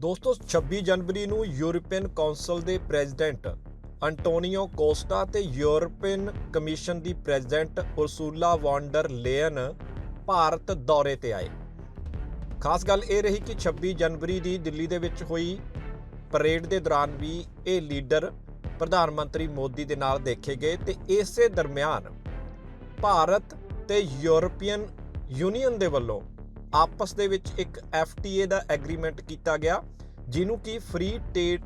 ਦੋਸਤੋ 26 ਜਨਵਰੀ ਨੂੰ ਯੂਰਪੀਅਨ ਕੌਂਸਲ ਦੇ ਪ੍ਰੈਜ਼ੀਡੈਂਟ ਅੰਟੋਨੀਓ ਕੋਸਟਾ ਤੇ ਯੂਰਪੀਅਨ ਕਮਿਸ਼ਨ ਦੀ president Ursula von der Leyen Bharat ਦੌਰੇ ਤੇ ਆਏ। ਖਾਸ ਗੱਲ ਇਹ ਰਹੀ ਕਿ 26 ਜਨਵਰੀ ਦੀ ਦਿੱਲੀ ਦੇ ਵਿੱਚ ਹੋਈ ਪਰੇਡ ਦੇ ਦੌਰਾਨ ਵੀ ਇਹ ਲੀਡਰ ਪ੍ਰਧਾਨ ਮੰਤਰੀ ਮੋਦੀ ਦੇ ਨਾਲ ਦੇਖੇ ਗਏ ਤੇ ਇਸੇ ਦਰਮਿਆਨ ਭਾਰਤ ਤੇ ਯੂਰਪੀਅਨ ਯੂਨੀਅਨ ਦੇ ਵੱਲੋਂ ਆਪਸ ਦੇ ਵਿੱਚ ਇੱਕ FTA ਦਾ ਐਗਰੀਮੈਂਟ ਕੀਤਾ ਗਿਆ, ਜਿਹਨੂੰ ਕਿ ਫ੍ਰੀ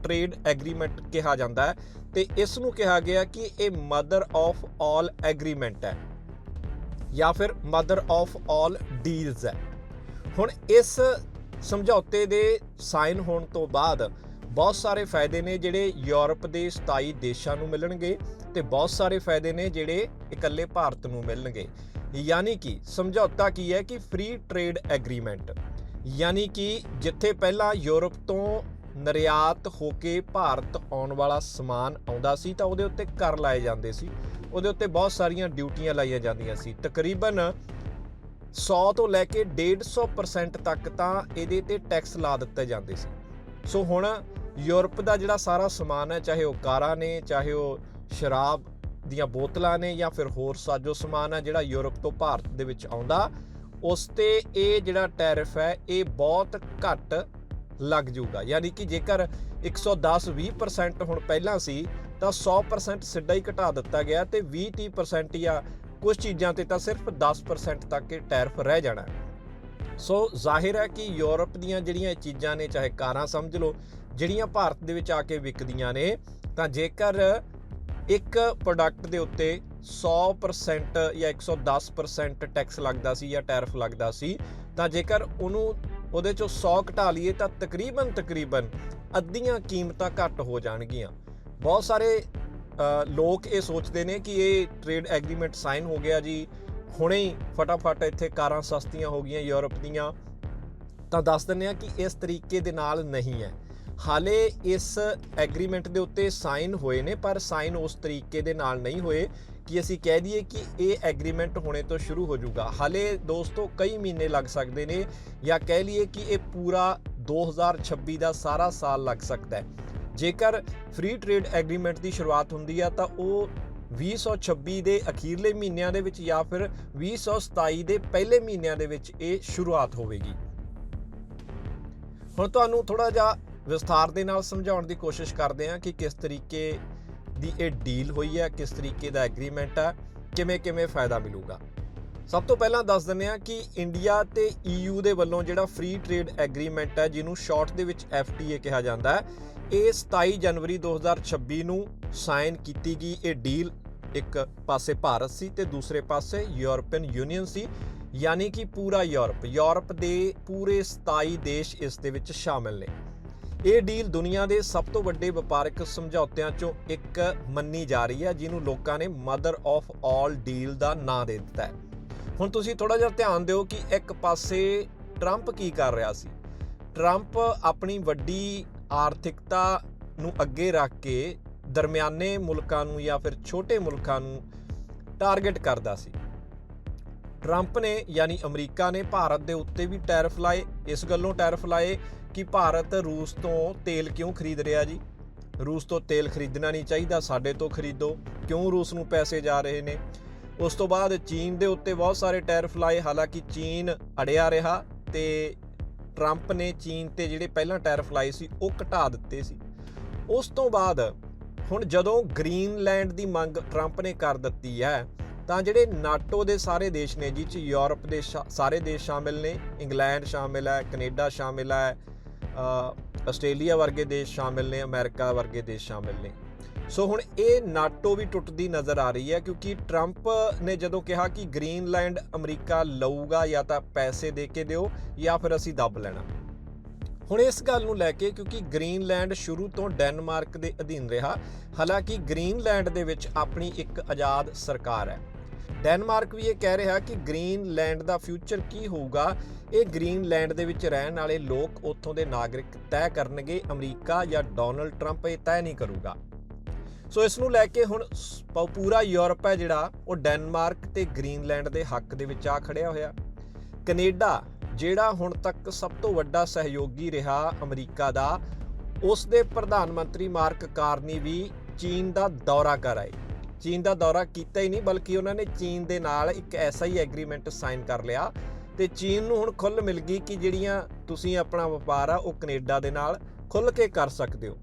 ਟ੍ਰੇਡ ਐਗਰੀਮੈਂਟ ਕਿਹਾ ਜਾਂਦਾ ਹੈ ਤੇ ਇਸ ਨੂੰ ਕਿਹਾ ਗਿਆ ਕਿ ਇਹ ਮਦਰ ਆਫ ਆਲ ਐਗਰੀਮੈਂਟ ਹੈ ਜਾਂ ਫਿਰ ਮਦਰ ਆਫ ਆਲ ਡੀਲਸ ਹੈ। ਹੁਣ ਇਸ ਸਮਝੌਤੇ ਦੇ ਸਾਈਨ ਹੋਣ ਤੋਂ ਬਾਅਦ ਬਹੁਤ ਸਾਰੇ ਫਾਇਦੇ ਨੇ ਜਿਹੜੇ ਯੂਰਪ ਦੇ 27 ਦੇਸ਼ਾਂ ਨੂੰ ਮਿਲਣਗੇ ਤੇ ਬਹੁਤ ਸਾਰੇ ਫਾਇਦੇ ਨੇ ਜਿਹੜੇ ਇਕੱਲੇ ਭਾਰਤ ਨੂੰ ਮਿਲਣਗੇ। ਯਾਨੀ ਕਿ ਸਮਝੌਤਾ ਕੀ ਹੈ ਕਿ ਫ੍ਰੀ ਟ੍ਰੇਡ ਐਗਰੀਮੈਂਟ ਯਾਨੀ ਕਿ ਜਿੱਥੇ ਪਹਿਲਾਂ ਯੂਰਪ ਤੋਂ ਨਿਰਯਾਤ ਹੋ ਕੇ ਭਾਰਤ ਆਉਣ ਵਾਲਾ ਸਮਾਨ ਆਉਂਦਾ ਸੀ ਤਾਂ ਉਹਦੇ ਉੱਤੇ ਕਰ ਲਾਏ ਜਾਂਦੇ ਸੀ। ਉਹਦੇ ਉੱਤੇ ਬਹੁਤ ਸਾਰੀਆਂ ਡਿਊਟੀਆਂ ਲਾਈਆਂ ਜਾਂਦੀਆਂ ਸੀ। ਤਕਰੀਬਨ 100 ਤੋਂ ਲੈ ਕੇ 150% ਤੱਕ ਤਾਂ ਇਹਦੇ ਤੇ ਟੈਕਸ ਲਾ ਦਿੱਤੇ ਜਾਂਦੇ ਸੀ। ਸੋ ਹੁਣ ਯੂਰਪ ਦਾ ਜਿਹੜਾ ਸਾਰਾ ਸਮਾਨ ਹੈ, ਚਾਹੇ ਉਹ ਕਾਰਾਂ ਨੇ, ਚਾਹੇ ਉਹ ਸ਼ਰਾਬ ਦੀਆਂ ਬੋਤਲਾਂ ਨੇ ਜਾਂ ਫਿਰ ਹੋਰ ਸਾਜੋ ਸਮਾਨ ਹੈ ਜਿਹੜਾ ਯੂਰਪ ਤੋਂ ਭਾਰਤ ਦੇ ਵਿੱਚ ਆਉਂਦਾ, ਉਸ ਤੇ ਇਹ ਜਿਹੜਾ ਟੈਰਿਫ ਹੈ, ਇਹ ਬਹੁਤ ਘੱਟ ਲੱਗ ਜਾਊਗਾ। ਯਾਨੀ ਕਿ ਜੇਕਰ 110 20% ਹੁਣ ਪਹਿਲਾਂ ਸੀ, ਤਾਂ 100% ਸਿੱਧਾ ਹੀ ਘਟਾ ਦਿੱਤਾ ਗਿਆ ਤੇ 20 30% ਜਾਂ ਕੁਝ ਚੀਜ਼ਾਂ ਤੇ ਤਾਂ ਸਿਰਫ 10% ਤੱਕ ਇਹ ਟੈਰਿਫ ਰਹਿ ਜਾਣਾ। ਸੋ ਜ਼ਾਹਿਰ ਹੈ ਕਿ ਯੂਰਪ ਦੀਆਂ ਜਿਹੜੀਆਂ ਚੀਜ਼ਾਂ ਨੇ, ਚਾਹੇ ਕਾਰਾਂ ਸਮਝ ਲਓ, ਜਿਹੜੀਆਂ ਭਾਰਤ ਦੇ ਵਿੱਚ ਆ ਕੇ ਵਿਕਦੀਆਂ ਨੇ, ਤਾਂ ਜੇਕਰ ਇੱਕ ਪ੍ਰੋਡਕਟ ਦੇ ਉੱਤੇ 100% ਜਾਂ 110% ਟੈਕਸ ਲੱਗਦਾ ਸੀ ਜਾਂ ਟੈਰਫ ਲੱਗਦਾ ਸੀ, ਤਾਂ ਜੇਕਰ ਉਹਨੂੰ ਉਹਦੇ ਚੋਂ 100 ਘਟਾ ਲਈਏ ਤਾਂ ਤਕਰੀਬਨ ਤਕਰੀਬਨ ਅੱਧੀਆਂ ਕੀਮਤਾਂ ਘੱਟ ਹੋ ਜਾਣਗੀਆਂ। ਬਹੁਤ ਸਾਰੇ ਲੋਕ ਇਹ ਸੋਚਦੇ ਨੇ ਕਿ ਇਹ ਟ੍ਰੇਡ ਐਗਰੀਮੈਂਟ ਸਾਈਨ ਹੋ ਗਿਆ ਜੀ। ਹੁਣੇ ਹੀ ਫਟਾਫਟ ਇੱਥੇ ਕਾਰਾਂ ਸਸਤੀਆਂ ਹੋ ਗਈਆਂ ਯੂਰਪ ਦੀਆਂ। ਤਾਂ ਦੱਸ ਦਿੰਦੇ ਆ ਕਿ ਇਸ ਤਰੀਕੇ ਦੇ ਨਾਲ ਨਹੀਂ ਹੈ। ਹਾਲੇ ਇਸ ਐਗਰੀਮੈਂਟ ਦੇ ਉੱਤੇ ਸਾਈਨ ਹੋਏ ਨੇ, ਪਰ ਸਾਈਨ ਉਸ ਤਰੀਕੇ ਦੇ ਨਾਲ ਨਹੀਂ ਹੋਏ ਕਿ ਅਸੀਂ ਕਹਿ ਦਈਏ ਕਿ ਇਹ ਐਗਰੀਮੈਂਟ ਹੋਣੇ ਤੋਂ ਸ਼ੁਰੂ ਹੋ ਜਾਊਗਾ। ਹਾਲੇ ਦੋਸਤੋ ਕਈ ਮਹੀਨੇ ਲੱਗ ਸਕਦੇ ਨੇ ਜਾਂ ਕਹਿ ਲਈਏ ਕਿ ਇਹ ਪੂਰਾ 2026 ਦਾ ਸਾਰਾ ਸਾਲ ਲੱਗ ਸਕਦਾ ਹੈ। ਜੇਕਰ ਫ੍ਰੀ ਟ੍ਰੇਡ ਐਗਰੀਮੈਂਟ ਦੀ ਸ਼ੁਰੂਆਤ ਹੁੰਦੀ ਆ, ਤਾਂ ਉਹ 2026 ਦੇ ਅਖੀਰਲੇ ਮਹੀਨਿਆਂ ਦੇ ਵਿੱਚ ਜਾਂ ਫਿਰ 2027 ਦੇ ਪਹਿਲੇ ਮਹੀਨਿਆਂ ਦੇ ਵਿੱਚ ਇਹ ਸ਼ੁਰੂਆਤ ਹੋਵੇਗੀ। ਹੁਣ ਤੁਹਾਨੂੰ ਥੋੜਾ ਜਿਹਾ ਵਿਸਥਾਰ ਦੇ ਨਾਲ ਸਮਝਾਉਣ ਦੀ ਕੋਸ਼ਿਸ਼ ਕਰਦੇ ਹਾਂ ਕਿ ਕਿਸ ਤਰੀਕੇ ਦੀ ਇਹ ਡੀਲ ਹੋਈ ਹੈ, ਕਿਸ ਤਰੀਕੇ ਦਾ ਐਗਰੀਮੈਂਟ ਹੈ, ਕਿਵੇਂ ਕਿਵੇਂ ਫਾਇਦਾ ਮਿਲੂਗਾ। ਸਭ ਤੋਂ ਪਹਿਲਾਂ ਦੱਸ ਦਿੰਦੇ ਹਾਂ ਕਿ ਇੰਡੀਆ ਤੇ EU ਦੇ ਵੱਲੋਂ ਜਿਹੜਾ ਫ੍ਰੀ ਟ੍ਰੇਡ ਐਗਰੀਮੈਂਟ ਹੈ, ਜਿਹਨੂੰ ਸ਼ਾਰਟ ਦੇ ਵਿੱਚ FTA ਕਿਹਾ ਜਾਂਦਾ ਹੈ, ਇਹ 27 ਜਨਵਰੀ 2026 ਨੂੰ ਸਾਈਨ ਕੀਤੀ ਗਈ। ਇਹ ਡੀਲ ਇੱਕ ਪਾਸੇ ਭਾਰਤ ਸੀ ਤੇ ਦੂਸਰੇ ਪਾਸੇ ਯੂਰਪੀਅਨ ਯੂਨੀਅਨ ਸੀ, ਯਾਨੀ ਕਿ ਪੂਰਾ ਯੂਰਪ ਯੂਰਪ ਦੇ ਪੂਰੇ 27 ਦੇਸ਼ ਇਸ ਦੇ ਵਿੱਚ ਸ਼ਾਮਿਲ ਨੇ। ਇਹ ਡੀਲ ਦੁਨੀਆ ਦੇ ਸਭ ਤੋਂ ਵੱਡੇ ਵਪਾਰਕ ਸਮਝੌਤਿਆਂ ਚੋਂ ਇੱਕ ਮੰਨੀ ਜਾ ਰਹੀ ਹੈ, ਜਿਹਨੂੰ ਲੋਕਾਂ ਨੇ ਮਦਰ ਆਫ ਆਲ ਡੀਲ ਦਾ ਨਾਂ ਦੇ ਦਿੱਤਾ ਹੈ। ਹੁਣ ਤੁਸੀਂ ਥੋੜਾ ਜਿਹਾ ਧਿਆਨ ਦਿਓ ਕਿ ਇੱਕ ਪਾਸੇ ਟਰੰਪ ਕੀ ਕਰ ਰਿਹਾ ਸੀ। ਟਰੰਪ ਆਪਣੀ ਵੱਡੀ ਆਰਥਿਕਤਾ ਨੂੰ ਅੱਗੇ ਰੱਖ ਕੇ ਦਰਮਿਆਨੇ ਮੁਲਕਾਂ ਨੂੰ ਜਾਂ ਫਿਰ ਛੋਟੇ ਮੁਲਕਾਂ ਨੂੰ ਟਾਰਗੇਟ ਕਰਦਾ ਸੀ। ਟਰੰਪ ਨੇ ਯਾਨੀ ਅਮਰੀਕਾ ਨੇ ਭਾਰਤ ਦੇ ਉੱਤੇ ਵੀ ਟੈਰਿਫ ਲਾਏ। ਇਸ ਗੱਲੋਂ ਟੈਰਿਫ ਲਾਏ ਕਿ ਭਾਰਤ ਰੂਸ ਤੋਂ ਤੇਲ ਕਿਉਂ ਖਰੀਦ ਰਿਹਾ ਜੀ? ਰੂਸ ਤੋਂ ਤੇਲ ਖਰੀਦਣਾ ਨਹੀਂ ਚਾਹੀਦਾ, ਸਾਡੇ ਤੋਂ ਖਰੀਦੋ। ਕਿਉਂ ਰੂਸ ਨੂੰ ਪੈਸੇ ਜਾ ਰਹੇ ਨੇ? ਉਸ ਤੋਂ ਬਾਅਦ ਚੀਨ ਦੇ ਉੱਤੇ ਬਹੁਤ ਸਾਰੇ ਟੈਰਿਫ ਲਾਏ, ਹਾਲਾਂਕਿ ਚੀਨ ਅੜਿਆ ਰਿਹਾ ਤੇ ਟਰੰਪ ਨੇ ਚੀਨ ਤੇ ਜਿਹੜੇ ਪਹਿਲਾਂ ਟੈਰਿਫ ਲਾਏ ਸੀ, ਉਹ ਘਟਾ ਦਿੱਤੇ ਸੀ। ਉਸ ਤੋਂ ਬਾਅਦ ਹੁਣ ਜਦੋਂ ਗ੍ਰੀਨਲੈਂਡ ਦੀ ਮੰਗ ਟਰੰਪ ਨੇ ਕਰ ਦਿੱਤੀ ਹੈ ਤਾਂ ਜਿਹੜੇ ਨਾਟੋ ਦੇ ਸਾਰੇ ਦੇਸ਼ ਨੇ, ਜਿਹ ਚ ਯੂਰਪ ਦੇ ਸ਼ਾ- ਸਾਰੇ ਦੇਸ਼ ਸ਼ਾਮਿਲ ਨੇ, ਇੰਗਲੈਂਡ ਸ਼ਾਮਿਲ ਹੈ, ਕੈਨੇਡਾ ਸ਼ਾਮਿਲ ਹੈ ਆਸਟ੍ਰੇਲੀਆ ਵਰਗੇ ਦੇਸ਼ ਸ਼ਾਮਿਲ ਨੇ, ਅਮਰੀਕਾ ਵਰਗੇ ਦੇਸ਼ ਸ਼ਾਮਿਲ ਨੇ। ਸੋ ਹੁਣ ਇਹ ਨਾਟੋ ਵੀ ਟੁੱਟਦੀ ਨਜ਼ਰ ਆ ਰਹੀ ਹੈ, ਕਿਉਂਕਿ ਟਰੰਪ ਨੇ ਜਦੋਂ ਕਿਹਾ ਕਿ ਗ੍ਰੀਨਲੈਂਡ ਅਮਰੀਕਾ ਲਊਗਾ ਜਾਂ ਤਾਂ ਪੈਸੇ ਦੇ ਕੇ ਦਿਓ ਜਾਂ ਫਿਰ ਅਸੀਂ ਦੱਬ ਲੈਣਾ। ਹੁਣ ਇਸ ਗੱਲ ਨੂੰ ਲੈ ਕੇ, ਕਿਉਂਕਿ ਗ੍ਰੀਨਲੈਂਡ ਸ਼ੁਰੂ ਤੋਂ ਡੈਨਮਾਰਕ ਦੇ ਅਧੀਨ ਰਿਹਾ, ਹਾਲਾਂਕਿ ਗ੍ਰੀਨਲੈਂਡ ਦੇ ਵਿੱਚ ਆਪਣੀ ਇੱਕ ਆਜ਼ਾਦ ਸਰਕਾਰ ਹੈ। ਡੈਨਮਾਰਕ ਵੀ ਇਹ ਕਹਿ ਰਿਹਾ ਕਿ ਗ੍ਰੀਨਲੈਂਡ ਦਾ ਫਿਊਚਰ ਕੀ ਹੋਊਗਾ? ਇਹ ਗ੍ਰੀਨਲੈਂਡ ਦੇ ਵਿੱਚ ਰਹਿਣ ਵਾਲੇ ਲੋਕ ਉੱਥੋਂ ਦੇ ਨਾਗਰਿਕ ਤੈਅ ਕਰਨਗੇ, ਅਮਰੀਕਾ ਜਾਂ ਡੋਨਲਡ ਟਰੰਪ ਇਹ ਤੈਅ ਨਹੀਂ ਕਰੂਗਾ। ਸੋ ਇਸ ਨੂੰ ਲੈ ਕੇ ਹੁਣ ਸ- ਪੂਰਾ ਯੂਰਪ ਹੈ ਜਿਹੜਾ, ਉਹ ਡੈਨਮਾਰਕ ਤੇ ਗ੍ਰੀਨਲੈਂਡ ਦੇ ਹੱਕ ਦੇ ਵਿੱਚ ਆ ਖੜਿਆ ਹੋਇਆ। ਕੈਨੇਡਾ, ਜਿਹੜਾ ਹੁਣ ਤੱਕ ਸਭ ਤੋਂ ਵੱਡਾ ਸਹਿਯੋਗੀ ਰਿਹਾ ਅਮਰੀਕਾ ਦਾ, ਉਸ ਦੇ ਪ੍ਰਧਾਨ ਮੰਤਰੀ ਮਾਰਕ ਕਾਰਨੀ ਵੀ ਚੀਨ ਦਾ ਦੌਰਾ ਕਰ ਆਏ। ਚੀਨ ਦਾ ਦੌਰਾ ਕੀਤਾ ਹੀ ਨਹੀਂ, ਬਲਕਿ ਉਹਨਾਂ ਨੇ ਚੀਨ ਦੇ ਨਾਲ ਇੱਕ ਐਸਾ ਹੀ ਐਗਰੀਮੈਂਟ ਸਾਈਨ ਕਰ ਲਿਆ। ਤੇ ਚੀਨ ਨੂੰ ਹੁਣ ਖੁੱਲ ਮਿਲ ਗਈ ਕਿ ਜਿਹੜੀਆਂ ਤੁਸੀਂ ਆਪਣਾ ਵਪਾਰ ਆ, ਉਹ ਕੈਨੇਡਾ ਦੇ ਨਾਲ ਖੁੱਲ ਕੇ ਕਰ ਸਕਦੇ ਹੋ।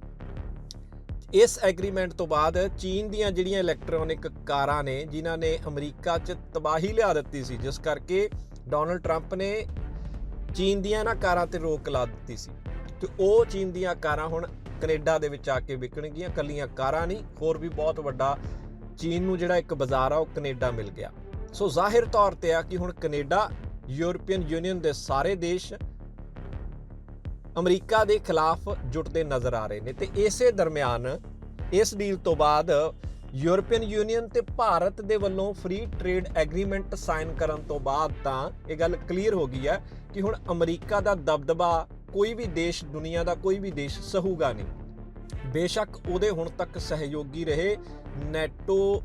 ਇਸ ਐਗਰੀਮੈਂਟ ਤੋਂ ਬਾਅਦ ਚੀਨ ਦੀਆਂ ਜਿਹੜੀਆਂ ਇਲੈਕਟ੍ਰੋਨਿਕ ਕਾਰਾਂ ਨੇ, ਜਿਨ੍ਹਾਂ ਨੇ ਅਮਰੀਕਾ 'ਚ ਤਬਾਹੀ ਲਿਆ ਦਿੱਤੀ ਸੀ, ਜਿਸ ਕਰਕੇ ਡੋਨਲਡ ਟਰੰਪ ਨੇ ਚੀਨ ਦੀਆਂ ਨਾ ਕਾਰਾਂ ਤੇ ਰੋਕ ਲਾ ਦਿੱਤੀ ਸੀ। ਤੇ ਉਹ ਚੀਨ ਦੀਆਂ ਕਾਰਾਂ ਹੁਣ ਕੈਨੇਡਾ ਦੇ ਵਿੱਚ ਆ ਕੇ ਵਿਕਣਗੀਆਂ, ਕੱਲੀਆਂ ਕਾਰਾਂ ਨਹੀਂ, ਹੋਰ ਵੀ ਬਹੁਤ ਵੱਡਾ ਚੀਨ ਨੂੰ ਜਿਹੜਾ ਇੱਕ ਬਾਜ਼ਾਰ ਆ, ਉਹ ਕੈਨੇਡਾ ਮਿਲ ਗਿਆ। ਸੋ ਜ਼ਾਹਿਰ ਤੌਰ ਤੇ ਆ ਕਿ ਹੁਣ ਕੈਨੇਡਾ, ਯੂਰਪੀਅਨ ਯੂਨੀਅਨ ਦੇ ਸਾਰੇ ਦੇਸ਼ ਅਮਰੀਕਾ ਦੇ ਖਿਲਾਫ ਜੁਟਦੇ ਨਜ਼ਰ ਆ ਰਹੇ ਨੇ। ਤੇ ਇਸੇ ਦਰਮਿਆਨ ਇਸ ਡੀਲ ਤੋਂ ਬਾਅਦ ਯੂਰਪੀਅਨ ਯੂਨੀਅਨ ਤੇ ਭਾਰਤ ਦੇ ਵੱਲੋਂ ਫ੍ਰੀ ਟ੍ਰੇਡ ਐਗਰੀਮੈਂਟ ਸਾਈਨ ਕਰਨ ਤੋਂ ਬਾਅਦ ਤਾਂ ਇਹ ਗੱਲ ਕਲੀਅਰ ਹੋ ਗਈ ਹੈ ਕਿ ਹੁਣ ਅਮਰੀਕਾ ਦਾ ਦਬਦਬਾ ਕੋਈ ਵੀ ਦੇਸ਼ ਦੁਨੀਆ ਦਾ ਕੋਈ ਵੀ ਦੇਸ਼ ਸਹੂਗਾ ਨਹੀਂ। ਬੇਸ਼ੱਕ ਉਹਦੇ ਹੁਣ ਤੱਕ ਸਹਿਯੋਗੀ ਰਹੇ ਨੈਟੋ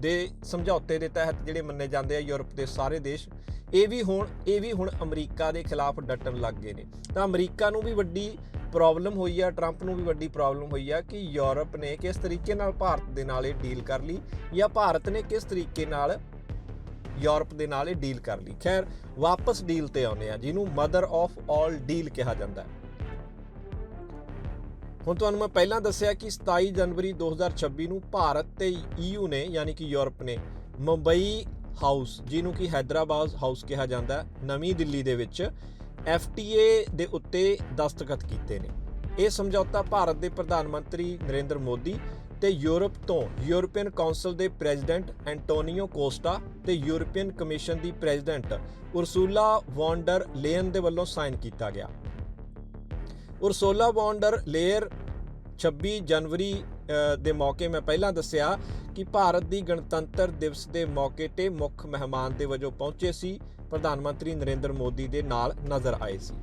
ਦੇ ਸਮਝੌਤੇ ਦੇ ਤਹਿਤ ਜਿਹੜੇ ਮੰਨੇ ਜਾਂਦੇ ਆ ਯੂਰਪ ਦੇ ਸਾਰੇ ਦੇਸ਼, ਇਹ ਵੀ ਹੁਣ, ਇਹ ਵੀ ਹੁਣ ਅਮਰੀਕਾ ਦੇ ਖਿਲਾਫ ਡਟਣ ਲੱਗ ਗਏ ਨੇ। ਤਾਂ ਅਮਰੀਕਾ ਨੂੰ ਵੀ ਵੱਡੀ ਪ੍ਰੋਬਲਮ ਹੋਈ ਆ, ਟਰੰਪ ਨੂੰ ਵੀ ਵੱਡੀ ਪ੍ਰੋਬਲਮ ਹੋਈ ਆ ਕਿ ਯੂਰਪ ਨੇ ਕਿਸ ਤਰੀਕੇ ਨਾਲ ਭਾਰਤ ਦੇ ਨਾਲ ਇਹ ਡੀਲ ਕਰ ਲਈ ਜਾਂ ਭਾਰਤ ਨੇ ਕਿਸ ਤਰੀਕੇ ਨਾਲ ਯੂਰਪ ਦੇ ਨਾਲ ਇਹ ਡੀਲ ਕਰ ਲਈ। ਖੈਰ, ਵਾਪਸ ਡੀਲ ਤੇ ਆਉਂਦੇ ਆ, ਜਿਹਨੂੰ ਮਦਰ ਆਫ ਆਲ ਡੀਲ ਕਿਹਾ ਜਾਂਦਾ ਹੈ। ਹੁਣ ਤੁਹਾਨੂੰ ਮੈਂ ਪਹਿਲਾਂ ਦੱਸਿਆ ਕਿ 27 ਜਨਵਰੀ 2026 ਨੂੰ ਭਾਰਤ ਤੇ ਈਯੂ ਨੇ, ਯਾਨੀ ਕਿ ਯੂਰਪ ਨੇ ਮੁੰਬਈ ਹਾਊਸ, ਜਿਹਨੂੰ ਕਿ ਹైదరాబాద్ ਹਾਊਸ ਕਿਹਾ ਜਾਂਦਾ ਨਵੀਂ ਦਿੱਲੀ ਦੇ ਵਿੱਚ FTA ਦੇ ਉੱਤੇ ਦਸਤਖਤ ਕੀਤੇ ਨੇ। ਇਹ ਸਮਝੌਤਾ ਭਾਰਤ ਦੇ ਪ੍ਰਧਾਨ ਮੰਤਰੀ ਨਰਿੰਦਰ ਮੋਦੀ ਤੇ ਯੂਰਪ ਤੋਂ ਯੂਰਪੀਅਨ ਕਾਉਂਸਲ ਦੇ ਪ੍ਰੈਜ਼ੀਡੈਂਟ ਐਂਟੋਨੀਓ ਕੋਸਟਾ ਤੇ ਯੂਰਪੀਅਨ ਕਮਿਸ਼ਨ ਦੀ president Ursula von der Leyen ਦੇ ਵੱਲੋਂ ਸਾਈਨ ਕੀਤਾ ਗਿਆ। ਉਰਸੋਲਾ ਵੌਂਡਰ ਲੇਅਰ 26 ਜਨਵਰੀ ਦੇ ਮੌਕੇ ਮੈਂ ਪਹਿਲਾਂ ਦੱਸਿਆ ਕਿ ਭਾਰਤ ਦੀ ਗਣਤੰਤਰ ਦਿਵਸ ਦੇ ਮੌਕੇ ਤੇ ਮੁੱਖ ਮਹਿਮਾਨ ਦੇ ਵਜੋਂ ਪਹੁੰਚੇ ਸੀ, ਪ੍ਰਧਾਨ ਮੰਤਰੀ ਨਰਿੰਦਰ ਮੋਦੀ ਦੇ ਨਾਲ ਨਜ਼ਰ ਆਏ ਸੀ।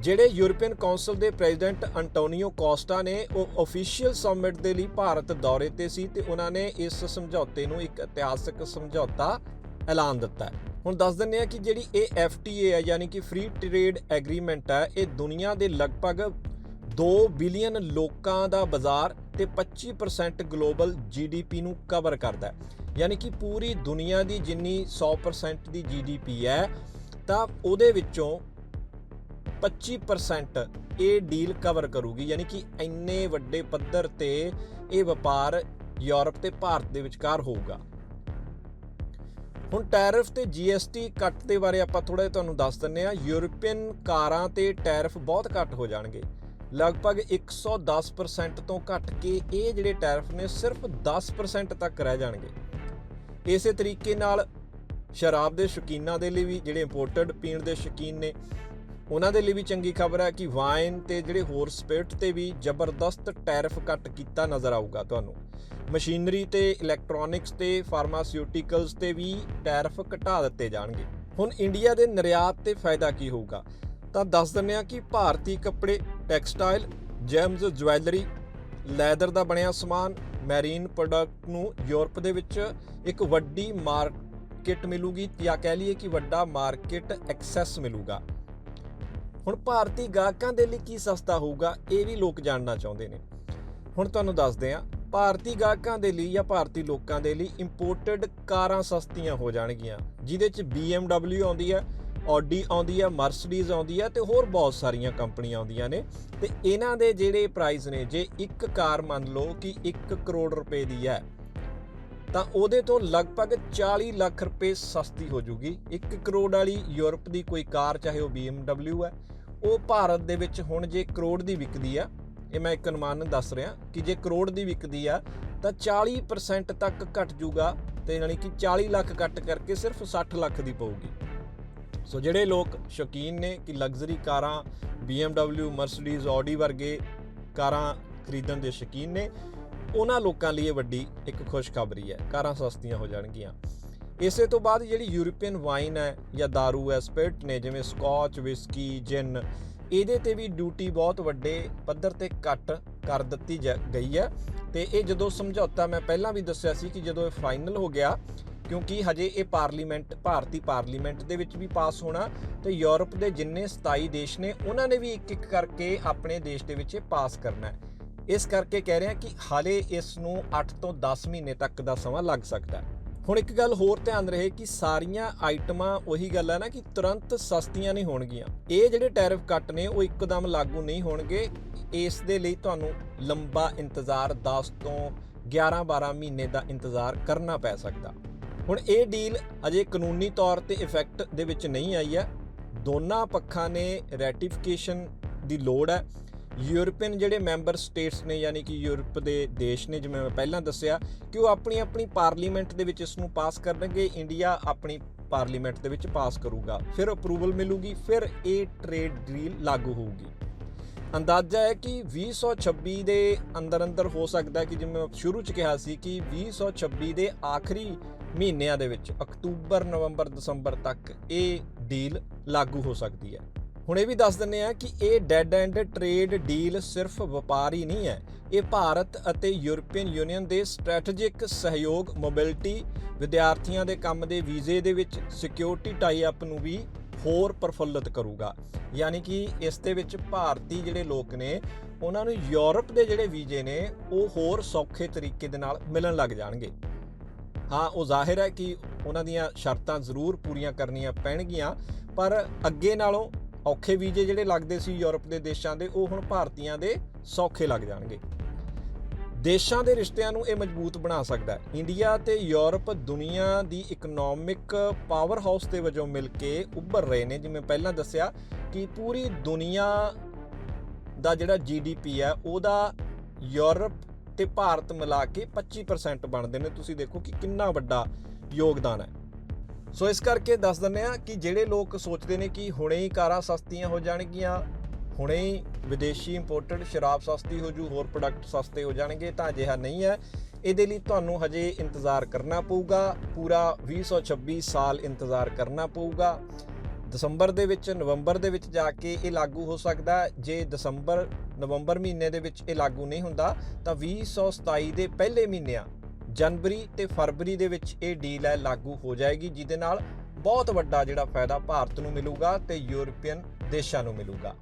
ਜਿਹੜੇ ਯੂਰਪੀਅਨ ਕੌਂਸਲ ਦੇ ਪ੍ਰੈਜ਼ੀਡੈਂਟ ਅੰਟੋਨੀਓ ਕੋਸਟਾ ਨੇ ਉਹ ਅਫੀਸ਼ੀਅਲ ਸਮਿਟ ਦੇ ਲਈ ਭਾਰਤ ਦੌਰੇ ਤੇ ਸੀ ਤੇ ਉਹਨਾਂ ਨੇ ਇਸ ਸਮਝੌਤੇ ਨੂੰ ਇੱਕ ਇਤਿਹਾਸਕ ਸਮਝੌਤਾ ਐਲਾਨ ਦਿੱਤਾ ਹੈ। ਹੁਣ ਦੱਸ ਦਿੰਦੇ ਆ ਕਿ ਜਿਹੜੀ ਇਹ FTA ਹੈ, ਯਾਨੀ ਕਿ ਫ੍ਰੀ ਟ੍ਰੇਡ ਐਗਰੀਮੈਂਟ ਹੈ, ਇਹ ਦੁਨੀਆ ਦੇ ਲਗਭਗ 2 ਬਿਲੀਅਨ ਲੋਕਾਂ ਦਾ ਬਾਜ਼ਾਰ ਤੇ 25% ਗਲੋਬਲ GDP ਨੂੰ ਕਵਰ ਕਰਦਾ ਹੈ। ਯਾਨੀ ਕਿ ਪੂਰੀ ਦੁਨੀਆ ਦੀ ਜਿੰਨੀ 100% ਦੀ GDP ਹੈ, ਤਾਂ ਉਹਦੇ ਵਿੱਚੋਂ 25% ਇਹ ਡੀਲ ਕਵਰ ਕਰੂਗੀ। ਯਾਨੀ ਕਿ ਇੰਨੇ ਵੱਡੇ ਪੱਧਰ ਤੇ ਇਹ ਵਪਾਰ ਯੂਰਪ ਤੇ ਭਾਰਤ ਦੇ ਵਿਚਕਾਰ ਹੋਊਗਾ। ਹੁਣ ਟੈਰਿਫ ਤੇ GST ਕੱਟ ਦੇ ਬਾਰੇ ਆਪਾਂ ਥੋੜਾ ਜਿਹਾ ਤੁਹਾਨੂੰ ਦੱਸ ਦਿੰਨੇ ਆ ਯੂਰਪੀਅਨ ਕਾਰਾਂ ਤੇ ਟੈਰਿਫ ਬਹੁਤ ਘੱਟ ਹੋ ਜਾਣਗੇ। ਲਗਭਗ 110% ਤੋਂ ਘਟ ਕੇ ਇਹ ਜਿਹੜੇ ਟੈਰਿਫ ਨੇ ਸਿਰਫ 10% ਤੱਕ ਰਹਿ ਜਾਣਗੇ। ਇਸੇ ਤਰੀਕੇ ਨਾਲ ਸ਼ਰਾਬ ਦੇ ਸ਼ੌਕੀਨਾਂ ਦੇ ਲਈ ਵੀ ਜਿਹੜੇ ਇੰਪੋਰਟਡ ਪੀਣ ਦੇ ਸ਼ੌਕੀਨ ਨੇ ਉਹਨਾਂ ਦੇ ਲਈ ਵੀ ਚੰਗੀ ਖਬਰ ਹੈ ਕਿ ਵਾਈਨ ਤੇ ਜਿਹੜੇ ਹੋਰ ਸਪਿਰਟ ਤੇ ਵੀ ਜ਼ਬਰਦਸਤ ਟੈਰਿਫ ਕੱਟ ਕੀਤਾ ਨਜ਼ਰ ਆਊਗਾ ਤੁਹਾਨੂੰ। ਮਸ਼ੀਨਰੀ ਤੇ ਇਲੈਕਟ੍ਰੋਨਿਕਸ ਤੇ ਫਾਰਮਾਸਿਊਟੀਕਲਸ ਤੇ ਵੀ ਟੈਰਿਫ ਘਟਾ ਦਿੱਤੇ ਜਾਣਗੇ। ਹੁਣ ਇੰਡੀਆ ਦੇ ਨਿਰਯਾਤ ਤੇ ਫਾਇਦਾ ਕੀ ਹੋਊਗਾ? ਤਾਂ ਦੱਸ ਦਿੰਦੇ ਆ ਕਿ ਭਾਰਤੀ ਕੱਪੜੇ, ਟੈਕਸਟਾਈਲ ਜੈਮਸ ਜਵੈਲਰੀ, ਲੈਦਰ ਦਾ ਬਣਿਆ ਸਮਾਨ, ਮੈਰੀਨ ਪ੍ਰੋਡਕਟ ਨੂੰ ਯੂਰਪ ਦੇ ਵਿੱਚ ਇੱਕ ਵੱਡੀ ਮਾਰਕੀਟ ਮਿਲੂਗੀ ਜਾਂ ਕਹਿ ਲਈਏ ਕਿ ਵੱਡਾ ਮਾਰਕੀਟ ਐਕਸੈਸ ਮਿਲੂਗਾ। ਹੁਣ ਭਾਰਤੀ ਗਾਹਕਾਂ ਦੇ ਲਈ ਕੀ ਸਸਤਾ ਹੋਊਗਾ, ਇਹ ਵੀ ਲੋਕ ਜਾਣਨਾ ਚਾਹੁੰਦੇ ਨੇ। ਹੁਣ ਤੁਹਾਨੂੰ ਦੱਸਦੇ ਆ ਭਾਰਤੀ ਗਾਹਕਾਂ ਦੇ ਲਈ ਜਾਂ ਭਾਰਤੀ ਲੋਕਾਂ ਦੇ ਲਈ ਇੰਪੋਰਟਡ ਕਾਰਾਂ ਸਸਤੀਆਂ ਹੋ ਜਾਣਗੀਆਂ, ਜਿਹਦੇ ਚ BMW ਆਉਂਦੀ ਹੈ ਆਡੀ ਆਉਂਦੀ ਹੈ ਮਰਸੀਡੀਜ਼ ਆਉਂਦੀ ਹੈ ਤੇ ਹੋਰ ਬਹੁਤ ਸਾਰੀਆਂ ਕੰਪਨੀਆਂ ਆਉਂਦੀਆਂ ਨੇ। ਤੇ ਇਹਨਾਂ ਦੇ ਜਿਹੜੇ ਪ੍ਰਾਈਸ ਨੇ, ਜੇ ਇੱਕ ਕਾਰ ਮੰਨ ਲਓ ਕਿ 1 ਕਰੋੜ ਰੁਪਏ ਦੀ ਹੈ ਤਾਂ ਉਹਦੇ ਤੋਂ ਲਗਭਗ 40 ਲੱਖ ਰੁਪਏ ਸਸਤੀ ਹੋ ਜੂਗੀ। 1 ਕਰੋੜ ਵਾਲੀ ਯੂਰਪ ਦੀ ਕੋਈ ਕਾਰ, ਚਾਹੇ ਉਹ BMW ਹੈ, ਉਹ ਭਾਰਤ ਦੇ ਵਿੱਚ ਹੁਣ ਜੇ ਕਰੋੜ ਦੀ ਵਿਕਦੀ ਆ, ਇਹ ਮੈਂ ਇੱਕ ਅਨੁਮਾਨ ਦੱਸ ਰਿਹਾ ਕਿ ਜੇ ਕਰੋੜ ਦੀ ਵਿਕਦੀ ਆ, ਤਾਂ 40% ਤੱਕ ਘਟ ਜੂਗਾ ਤੇ ਯਾਨੀ ਕਿ 40 ਲੱਖ ਕੱਟ ਕਰਕੇ ਸਿਰਫ 60 ਲੱਖ ਦੀ ਪਊਗੀ। ਸੋ ਜਿਹੜੇ ਲੋਕ ਸ਼ੌਕੀਨ ਨੇ ਕਿ ਲਗਜ਼ਰੀ ਕਾਰਾਂ BMW ਮਰਸੀਡੀਜ਼, ਆਡੀ ਵਰਗੇ ਕਾਰਾਂ ਖਰੀਦਣ ਦੇ ਸ਼ੌਕੀਨ ਨੇ ਉਹਨਾਂ ਲੋਕਾਂ ਲਈ ਇਹ ਵੱਡੀ ਇੱਕ ਖੁਸ਼ਖਬਰੀ ਹੈ, ਕਾਰਾਂ ਸਸਤੀਆਂ ਹੋ ਜਾਣਗੀਆਂ। ਇਸੇ ਤੋਂ ਬਾਅਦ ਜਿਹੜੀ ਯੂਰਪੀਅਨ ਵਾਈਨ ਹੈ ਜਾਂ दारू ਹੈ, ਸਪਿਰਟ ਨੇ ਜਿਵੇਂ ਸਕਾਚ, ਵਿਸਕੀ, ਜਿਨ, ਇਹਦੇ ਤੇ ਵੀ ਡਿਊਟੀ ਬਹੁਤ ਵੱਡੇ ਪੱਧਰ ਤੇ ਘੱਟ ਕਰ ਦਿੱਤੀ ਜਾ- ਗਈ ਹੈ। ਤੇ ਇਹ ਜਦੋਂ ਸਮਝੌਤਾ, ਮੈਂ ਪਹਿਲਾਂ ਵੀ ਦੱਸਿਆ ਸੀ ਕਿ ਜਦੋਂ ਇਹ ਫਾਈਨਲ ਹੋ ਗਿਆ, ਕਿਉਂਕਿ ਹਜੇ ਇਹ ਪਾਰਲੀਮੈਂਟ, ਭਾਰਤੀ ਪਾਰਲੀਮੈਂਟ ਦੇ ਵਿੱਚ ਵੀ ਪਾਸ ਹੋਣਾ, ਤੇ ਯੂਰਪ ਦੇ ਜਿੰਨੇ 27 ਦੇਸ਼ ਨੇ, ਉਹਨਾਂ ਨੇ ਵੀ ਇੱਕ ਇੱਕ ਕਰਕੇ ਆਪਣੇ ਦੇਸ਼ ਦੇ ਵਿੱਚ ਇਹ ਪਾਸ ਕਰਨਾ ਹੈ। ਇਸ ਕਰਕੇ ਕਹਿ ਰਹੇ ਹਾਂ ਕਿ ਹਾਲੇ ਇਸ ਨੂੰ 8 ਤੋਂ 10 ਮਹੀਨੇ ਤੱਕ ਦਾ ਸਮਾਂ ਲੱਗ ਸਕਦਾ ਹੈ। ਹੁਣ ਇੱਕ ਗੱਲ ਹੋਰ ਧਿਆਨ ਰਹੇ ਕਿ ਸਾਰੀਆਂ ਆਈਟਮਾਂ ਉਹੀ ਗੱਲ ਹੈ ਨਾ ਕਿ ਤੁਰੰਤ ਸਸਤੀਆਂ ਨਹੀਂ ਹੋਣਗੀਆਂ। ਇਹ ਜਿਹੜੇ ਟੈਰਿਫ ਕੱਟ ਨੇ, ਉਹ ਇੱਕਦਮ ਲਾਗੂ ਨਹੀਂ ਹੋਣਗੇ। ਇਸ ਦੇ ਲਈ ਤੁਹਾਨੂੰ ਲੰਬਾ ਇੰਤਜ਼ਾਰ 10 ਤੋਂ 11-12 ਮਹੀਨੇ ਦਾ ਇੰਤਜ਼ਾਰ ਕਰਨਾ ਪੈ ਸਕਦਾ। ਹੁਣ ਇਹ ਡੀਲ ਅਜੇ ਕਾਨੂੰਨੀ ਤੌਰ ਤੇ ਇਫੈਕਟ ਦੇ ਵਿੱਚ ਨਹੀਂ ਆਈ ਹੈ। ਦੋਨਾਂ ਪੱਖਾਂ ਨੇ ਰੈਟੀਫਿਕੇਸ਼ਨ ਦੀ ਲੋੜ ਹੈ। ਯੂਰਪੀਅਨ ਜਿਹੜੇ ਮੈਂਬਰ ਸਟੇਟਸ ਨੇ, ਯਾਨੀ ਕਿ ਯੂਰਪ ਦੇ ਦੇਸ਼ ਨੇ, ਜਿਵੇਂ ਮੈਂ ਪਹਿਲਾਂ ਦੱਸਿਆ ਕਿ ਉਹ ਆਪਣੀ ਆਪਣੀ ਪਾਰਲੀਮੈਂਟ ਦੇ ਵਿੱਚ ਇਸ ਨੂੰ ਪਾਸ ਕਰਨਗੇ, ਇੰਡੀਆ ਆਪਣੀ ਪਾਰਲੀਮੈਂਟ ਦੇ ਵਿੱਚ ਪਾਸ ਕਰੂਗਾ। ਫਿਰ ਅਪਰੂਵਲ ਮਿਲੂਗੀ, ਫਿਰ ਇਹ ਟ੍ਰੇਡ ਡੀਲ ਲਾਗੂ ਹੋਊਗੀ। ਅੰਦਾਜ਼ਾ ਹੈ ਕਿ 2026 ਦੇ ਅੰਦਰ ਅੰਦਰ ਹੋ ਸਕਦਾ ਕਿ ਜਿਵੇਂ ਸ਼ੁਰੂ ਚ ਕਿਹਾ ਸੀ ਕਿ 2026 ਦੇ ਆਖਰੀ ਮਹੀਨਿਆਂ ਦੇ ਵਿੱਚ ਅਕਤੂਬਰ, ਨਵੰਬਰ, ਦਸੰਬਰ ਤੱਕ ਇਹ ਡੀਲ ਲਾਗੂ ਹੋ ਸਕਦੀ ਹੈ। ਹੁਣ ਇਹ ਵੀ ਦੱਸ ਦਿੰਨੇ ਆ ਕਿ ਇਹ ਡੈਡ ਐਂਡ ਟ੍ਰੇਡ ਡੀਲ ਸਿਰਫ ਵਪਾਰੀ ਨਹੀਂ ਹੈ। ਇਹ ਭਾਰਤ ਅਤੇ ਯੂਰਪੀਅਨ ਯੂਨੀਅਨ ਦੇ ਸਟ੍ਰੈਟੇਜਿਕ ਸਹਿਯੋਗ ਮੋਬਿਲਿਟੀ ਵਿਦਿਆਰਥੀਆਂ ਦੇ ਕੰਮ ਦੇ ਵੀਜ਼ੇ ਦੇ ਵਿੱਚ ਸਿਕਿਉਰਿਟੀ ਟਾਈ ਅਪ ਨੂੰ ਵੀ ਹੋਰ ਪ੍ਰਫੁੱਲਤ ਕਰੂਗਾ। ਯਾਨੀ ਕਿ ਇਸ ਦੇ ਵਿੱਚ ਭਾਰਤੀ ਜਿਹੜੇ ਲੋਕ ਨੇ, ਉਹਨਾਂ ਨੂੰ ਯੂਰਪ ਦੇ ਜਿਹੜੇ ਵੀਜ਼ੇ ਨੇ, ਉਹ ਹੋਰ ਸੌਖੇ ਤਰੀਕੇ ਦੇ ਨਾਲ ਮਿਲਣ ਲੱਗ ਜਾਣਗੇ। ਹਾਂ, ਉਹ ਜ਼ਾਹਿਰ ਹੈ ਕਿ ਉਹਨਾਂ ਦੀਆਂ ਸ਼ਰਤਾਂ ਜ਼ਰੂਰ ਪੂਰੀਆਂ ਕਰਨੀਆਂ ਪੈਣਗੀਆਂ, ਪਰ ਅੱਗੇ ਨਾਲੋਂ ਔਖੇ ਵੀਜ਼ੇ ਜਿਹੜੇ ਲੱਗਦੇ ਸੀ ਯੂਰਪ ਦੇ ਦੇਸ਼ਾਂ ਦੇ, ਉਹ ਹੁਣ ਭਾਰਤੀਆਂ ਦੇ ਸੌਖੇ ਲੱਗ ਜਾਣਗੇ। ਦੇਸ਼ਾਂ ਦੇ ਰਿਸ਼ਤਿਆਂ ਨੂੰ ਇਹ ਮਜ਼ਬੂਤ ਬਣਾ ਸਕਦਾ ਹੈ। ਇੰਡੀਆ ਤੇ ਯੂਰਪ ਦੁਨੀਆ ਦੀ ਇਕਨੋਮਿਕ ਪਾਵਰ ਹਾਊਸ ਦੇ ਵਜੋਂ ਮਿਲ ਕੇ ਉੱਭਰ ਰਹੇ ਨੇ। ਜਿਵੇਂ ਪਹਿਲਾਂ ਦੱਸਿਆ ਕਿ ਪੂਰੀ ਦੁਨੀਆ ਦਾ ਜਿਹੜਾ ਜੀਡੀਪੀ ਹੈ, ਉਹਦਾ ਯੂਰਪ ਤੇ ਭਾਰਤ ਮਿਲਾ ਕੇ 25% ਬਣਦੇ ਨੇ। ਤੁਸੀਂ ਦੇਖੋ ਕਿ ਕਿੰਨਾ ਵੱਡਾ ਯੋਗਦਾਨ ਹੈ। ਸੋ ਇਸ ਕਰਕੇ ਦੱਸ ਦਿੰਦੇ ਆ ਕਿ ਜਿਹੜੇ ਲੋਕ ਸੋਚਦੇ ਨੇ ਕਿ ਹੁਣੇ ਹੀ ਕਾਰਾਂ ਸਸਤੀਆਂ ਹੋ ਜਾਣਗੀਆਂ, ਹੁਣੇ ਹੀ ਵਿਦੇਸ਼ੀ ਇੰਪੋਰਟਡ ਸ਼ਰਾਬ ਸਸਤੀ ਹੋ ਜੂ, ਹੋਰ ਪ੍ਰੋਡਕਟ ਸਸਤੇ ਹੋ ਜਾਣਗੇ, ਤਾਂ ਅਜਿਹਾ ਨਹੀਂ ਹੈ। ਇਹਦੇ ਲਈ ਤੁਹਾਨੂੰ ਹਜੇ ਇੰਤਜ਼ਾਰ ਕਰਨਾ ਪਊਗਾ, ਪੂਰਾ 2026 ਸਾਲ ਇੰਤਜ਼ਾਰ ਕਰਨਾ ਪਊਗਾ। ਦਸੰਬਰ ਦੇ ਵਿੱਚ, ਨਵੰਬਰ ਦੇ ਵਿੱਚ ਜਾ ਕੇ ਇਹ ਲਾਗੂ ਹੋ ਸਕਦਾ ਜੇ ਦਸੰਬਰ, ਨਵੰਬਰ ਮਹੀਨੇ ਦੇ ਵਿੱਚ ਇਹ ਲਾਗੂ ਨਹੀਂ ਹੁੰਦਾ, ਤਾਂ 2027 ਦੇ ਪਹਿਲੇ ਮਹੀਨਿਆਂ ਜਨਵਰੀ ਤੇ ਫਰਵਰੀ ਦੇ ਵਿੱਚ ਇਹ ਡੀਲ ਹੈ, ਲਾਗੂ ਹੋ ਜਾਏਗੀ, ਜਿਹਦੇ ਨਾਲ ਬਹੁਤ ਵੱਡਾ ਜਿਹੜਾ ਫਾਇਦਾ ਭਾਰਤ ਨੂੰ ਮਿਲੂਗਾ ਤੇ ਯੂਰਪੀਅਨ ਦੇਸ਼ਾਂ ਨੂੰ ਮਿਲੂਗਾ।